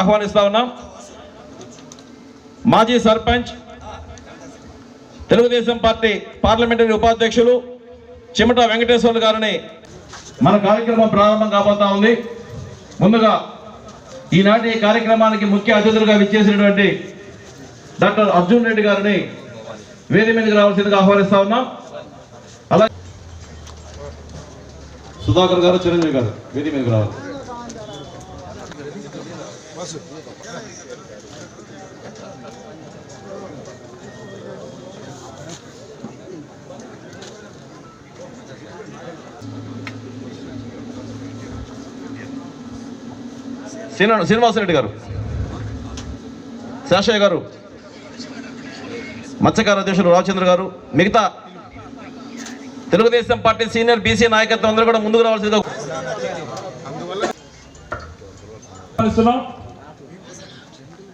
ఆహ్వానిస్తా ఉన్నాం మాజీ sarpanch Telugu Desam party parliamentary ఉపాధ్యక్షులు చిమట వెంకటేశ్వర్లు గారిని మన కార్యక్రమం ప్రారంభం కాబోతా ఉంది. ముందుగా ఈనాటి ఈ కార్యక్రమానికి ముఖ్య అతిథులుగా విచ్చేసినటువంటి డాక్టర్ అర్జున్ రెడ్డి గారిని వేది మీదకి రావాల్సిందిగా ఆహ్వానిస్తా ఉన్నాం. అలాగే సుధాకర్ గారు చిరంజీవి గారు వేది మీదకి రావాలి. శ్రీనివాసరెడ్డి గారు. శాషయ్య గారు. మత్స్యకార అధ్యక్షులు రామచంద్ర గారు. మిగతా తెలుగుదేశం పార్టీ సీనియర్ బీసీ నాయకత్వం అందరూ కూడా ముందుకు రావాల్సిందిగా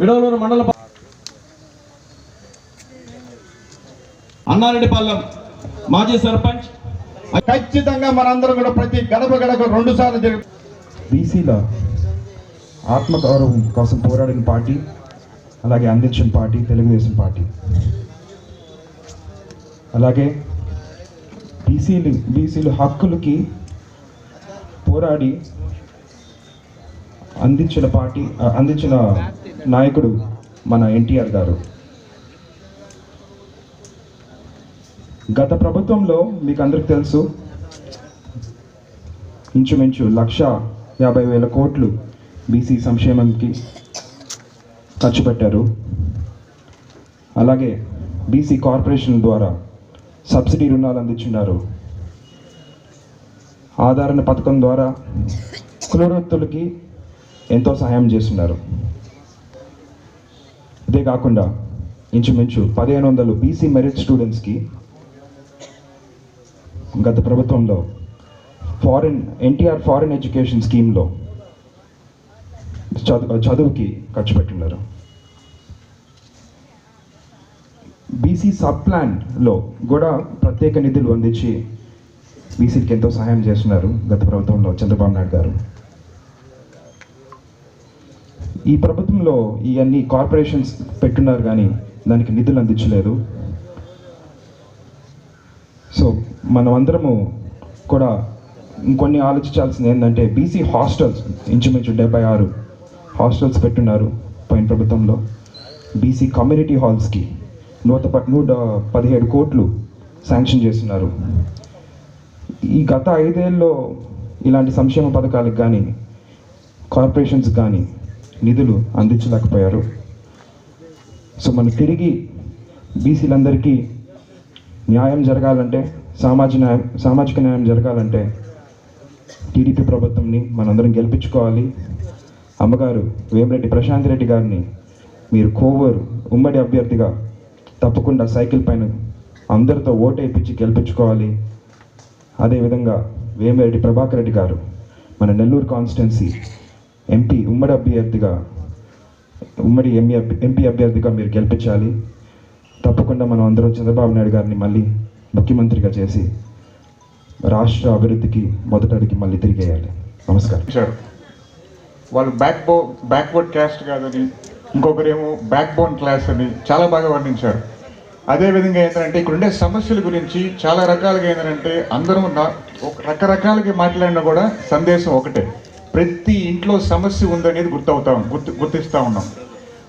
విడవలూరు మండల అన్నారెడ్డిపాలెం మాజీ సర్పంచ్. ఖచ్చితంగా మనందరం కూడా ప్రతి గడప గడప రెండు సార్లు తిరుగు బీసీల ఆత్మగౌరవం కోసం పోరాడిన పార్టీ అలాగే అందించిన పార్టీ తెలుగుదేశం పార్టీ. అలాగే బీసీలు బీసీలు హక్కులకి పోరాడి అందించిన పార్టీ అందించిన నాయకుడు మన ఎన్టీఆర్ గారు. గత ప్రభుత్వంలో మీకు అందరికి తెలుసు ఇంచుమించు లక్ష యాభై వేల కోట్లు బీసీ సంక్షేమంకి ఖర్చు పెట్టారు. అలాగే బీసీ కార్పొరేషన్ ద్వారా సబ్సిడీ రుణాలు అందించున్నారు. ఆదరణ పథకం ద్వారా కులవృత్తులకి ఎంతో సహాయం చేస్తున్నారు. ఇదే కాకుండా ఇంచుమించు పదిహేను వందలు బీసీ మెరిట్ స్టూడెంట్స్కి గత ప్రభుత్వంలో ఫారిన్ ఎన్టీఆర్ ఫారిన్ ఎడ్యుకేషన్ స్కీమ్లో చదువు చదువుకి ఖర్చు పెట్టున్నారు బీసీ సబ్ ప్లాన్లో కూడా ప్రత్యేక నిధులు అందించి బీసీకి ఎంతో సహాయం చేస్తున్నారు గత ప్రభుత్వంలో చంద్రబాబు నాయుడు గారు. ఈ ప్రభుత్వంలో ఇవన్నీ కార్పొరేషన్స్ పెట్టున్నారు కానీ దానికి నిధులు అందించలేదు. సో మనం అందరము కూడా ఇంకొన్ని ఆలోచించాల్సింది ఏంటంటే బీసీ హాస్టల్స్ ఇంచుమించు డెబ్బై ఆరు హాస్టల్స్ పెట్టున్నారు పోయిన ప్రభుత్వంలో. బీసీ కమ్యూనిటీ హాల్స్కి నూట ప- నూట పదిహేడు కోట్లు శాంక్షన్ చేస్తున్నారు. ఈ గత ఐదేళ్ళలో ఇలాంటి సంక్షేమ పథకాలకు కానీ కార్పొరేషన్స్ కానీ నిధులు అందించలేకపోయారు. సో మనం తిరిగి బీసీలందరికీ న్యాయం జరగాలంటే సామాజిక న్యాయం సామాజిక న్యాయం జరగాలంటే టీడీపీ ప్రభుత్వంని మనందరం గెలిపించుకోవాలి. అమ్మగారు వేమిరెడ్డి ప్రశాంత్ రెడ్డి గారిని మీరు కోవూరు ఉమ్మడి అభ్యర్థిగా తప్పకుండా సైకిల్ పైన అందరితో ఓటు వేయించి గెలిపించుకోవాలి. అదేవిధంగా వేమిరెడ్డి ప్రభాకర్ రెడ్డి గారు మన నెల్లూరు కాన్స్టిట్యున్సీ ఎంపీ ఉమ్మడి అభ్యర్థిగా ఉమ్మడి ఎంపీ ఎంపీ అభ్యర్థిగా మీరు గెలిపించాలి. తప్పకుండా మనం అందరం చంద్రబాబు నాయుడు గారిని మళ్ళీ ముఖ్యమంత్రిగా చేసి రాష్ట్ర అభివృద్ధికి మొదటడికి మళ్ళీ తిరిగేయాలి. నమస్కారం. సార్ వాళ్ళు బ్యాక్ బో బ్యాక్వర్డ్ క్యాస్ట్ కాదని ఇంకొకరేమో బ్యాక్ బోన్ క్లాస్ అని చాలా బాగా వర్ణించారు. అదేవిధంగా ఏంటంటే ఇక్కడ ఉండే సమస్యల గురించి చాలా రకాలుగా ఏంటంటే అందరూ ఒక రకరకాలుగా మాట్లాడినా కూడా సందేశం ఒకటే. ప్రతి ఇంట్లో సమస్య ఉందనేది గుర్తవుతాం గుర్తు గుర్తిస్తూ ఉన్నాం.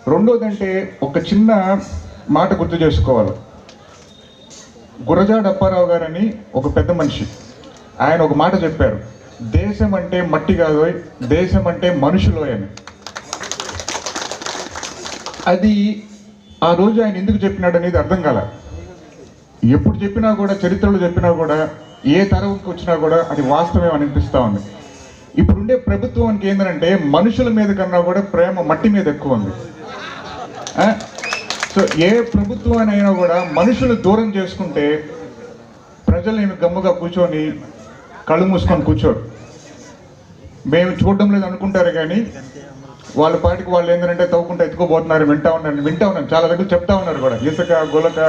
రెండోదంటే ఒక చిన్న మాట గుర్తు చేసుకోవాలి. గురజాడ అప్పారావు గారని ఒక పెద్ద మనిషి. ఆయన ఒక మాట చెప్పారు. దేశం అంటే మట్టి కాదు దేశం అంటే మనుషులోయని అది ఆ రోజు ఆయన ఎందుకు చెప్పినాడు అనేది అర్థం కాల. ఎప్పుడు చెప్పినా కూడా చరిత్రలో చెప్పినా కూడా ఏ తరంకి వచ్చినా కూడా అది వాస్తవం అనిపిస్తూ ఉంది. ఇప్పుడుండే ప్రభుత్వానికి ఏంటంటే మనుషుల మీద కన్నా కూడా ప్రేమ మట్టి మీద ఎక్కువ ఉంది. సో ఏ ప్రభుత్వానైనా కూడా మనుషులు దూరం చేసుకుంటే ప్రజలు నేను గమ్ముగా కూర్చొని కళ్ళు మూసుకొని కూర్చోరు. మేము చూడడం లేదు అనుకుంటారు కానీ వాళ్ళ పాటికి వాళ్ళు ఏంటంటే తవ్వుకుంటే ఎత్తుకోబోతున్నారు వింటా ఉన్నాను వింటా ఉన్నాను. చాలా దగ్గర చెప్తా ఉన్నారు కూడా. ఇసుక గులక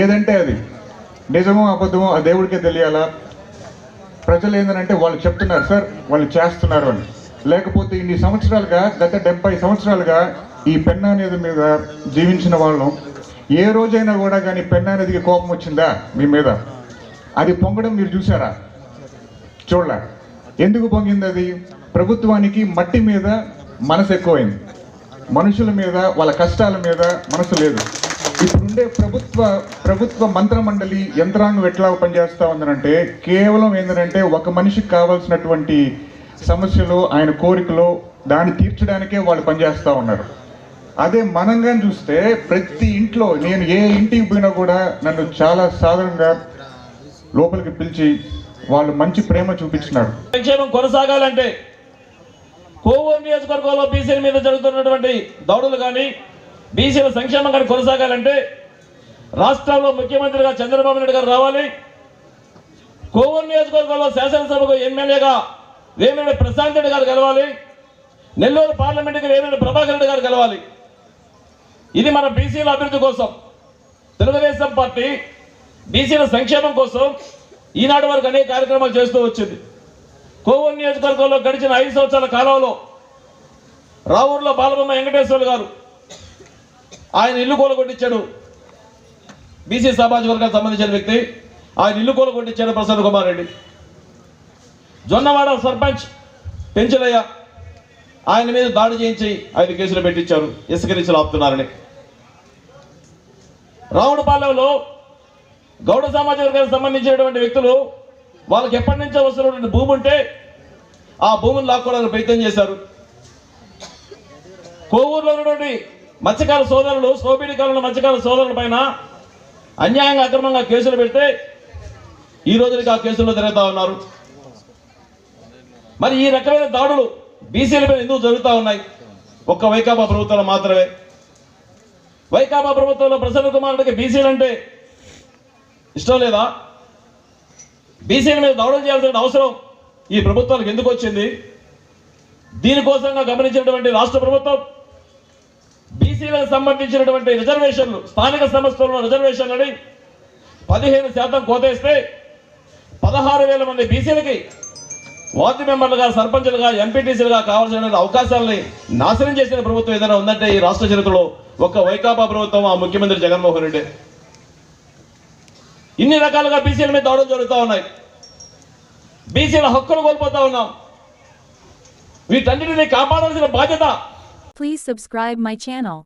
ఏదంటే అది. నిజమో అబద్ధమో ఆ దేవుడికే తెలియాలా? ప్రజలు ఏంటంటే వాళ్ళు చెప్తున్నారు సార్ వాళ్ళు చేస్తున్నారు అని. లేకపోతే ఇన్ని సంవత్సరాలుగా గత డెబ్బై సంవత్సరాలుగా ఈ పెన్నా అనేది మీద జీవించిన వాళ్ళం. ఏ రోజైనా కూడా కానీ పెన్ అనేది కోపం వచ్చిందా మీ మీద? అది పొంగడం మీరు చూసారా చూడలే? ఎందుకు పొంగింది అది? ప్రభుత్వానికి మట్టి మీద మనసు ఎక్కువైంది. మనుషుల మీద వాళ్ళ కష్టాల మీద మనసు లేదు. అంటే ప్రభుత్వ ప్రభుత్వ మంత్రమండలి యంత్రాంగం ఎట్లా పనిచేస్తూ ఉందనంటే కేవలం ఏంటంటే ఒక మనిషికి కావాల్సినటువంటి సమస్యలు ఆయన కోరికలు దాన్ని తీర్చడానికే వాళ్ళు పనిచేస్తూ ఉన్నారు. అదే మనంగా చూస్తే ప్రతి ఇంట్లో నేను ఏ ఇంటికి పోయినా కూడా నన్ను చాలా సాధారణంగా లోపలికి పిలిచి వాళ్ళు మంచి ప్రేమ చూపించినారు. సంక్షేమం కొనసాగాలంటే కోవూరు నియోజకవర్గంలో బీసీల మీద జరుగుతున్నటువంటి దౌడులు కానీ బీసీల సంక్షేమం కానీ కొనసాగాలంటే రాష్ట్రంలో ముఖ్యమంత్రిగా చంద్రబాబు నాయుడు గారు రావాలి. కోవూరు నియోజకవర్గంలో శాసనసభకు ఎమ్మెల్యేగా వేమిరెడ్డి ప్రశాంత్ రెడ్డి గారు గెలవాలి. నెల్లూరు పార్లమెంటుకి వేమిరెడ్డి ప్రభాకర్ రెడ్డి గారు గెలవాలి. ఇది మన బీసీల అభివృద్ధి కోసం. తెలుగుదేశం పార్టీ బీసీల సంక్షేమం కోసం ఈనాటి వరకు అనేక కార్యక్రమాలు చేస్తూ వచ్చింది. కోవూరు నియోజకవర్గంలో గడిచిన ఐదు సంవత్సరాల కాలంలో రావూరులో బాలబొమ్మ వెంకటేశ్వర్లు గారు ఆయన ఇల్లు కూలగొట్టించాడు. బీసీ సామాజిక వర్గానికి సంబంధించిన వ్యక్తి. ఆయన ఇల్లు కొనుగొట్టించాడు ప్రసన్న కుమార్ రెడ్డి. జొన్నవాడ సర్పంచ్ పెంచలయ్య ఆయన మీద దాడి చేయించి ఐదు కేసులు పెట్టించారు. ఇసుక రీచులు ఆపుతున్నారని రావుడుపాలెంలో గౌడ సామాజిక వర్గానికి సంబంధించినటువంటి వ్యక్తులు వాళ్ళకి ఎప్పటి నుంచో వస్తున్నటువంటి భూమి ఉంటే ఆ భూమిని లాక్కోవడానికి ప్రయత్నం చేశారు. కోవూరులో ఉన్నటువంటి మత్స్యకార సోదరులు సోబిడి కాలంలో మత్స్యకార సోదరుల పైన అన్యాయంగా అక్రమంగా కేసులు పెడితే ఈ రోజులకి ఆ కేసుల్లో తిరుగుతా ఉన్నారు. మరి ఈ రకమైన దాడులు బీసీల మీద ఎందుకు జరుగుతూ ఉన్నాయి? ఒక్క వైకాపా ప్రభుత్వంలో మాత్రమే. వైకాపా ప్రభుత్వంలో ప్రసన్న కుమారుడికి బీసీలు అంటే ఇష్టం లేదా? బీసీల మీద దాడులు చేయాల్సిన అవసరం ఈ ప్రభుత్వానికి ఎందుకు వచ్చింది? దీనికోసంగా గమనించినటువంటి రాష్ట్ర ప్రభుత్వం బీసీలకు సంబంధించినటువంటి రిజర్వేషన్లు స్థానిక సంస్థల్లో రిజర్వేషన్లని పదిహేను శాతం కోతేస్తే పదహారు వేల మంది బీసీలకి వార్డు మెంబర్లుగా సర్పంచులుగా ఎంపీటీసీలుగా కావాల్సిన అవకాశాలని నాశనం చేసిన ప్రభుత్వం ఏదైనా ఉందంటే ఈ రాష్ట్ర చరిత్రలో ఒక్క వైకాపా ప్రభుత్వం ఆ ముఖ్యమంత్రి జగన్మోహన్ రెడ్డి. ఇన్ని రకాలుగా బీసీల మీద దాడులు జరుగుతూ ఉన్నాయి. బీసీల హక్కులు కోల్పోతా ఉన్నాం. వీటన్నిటిని కాపాడాల్సిన బాధ్యత Please subscribe my channel.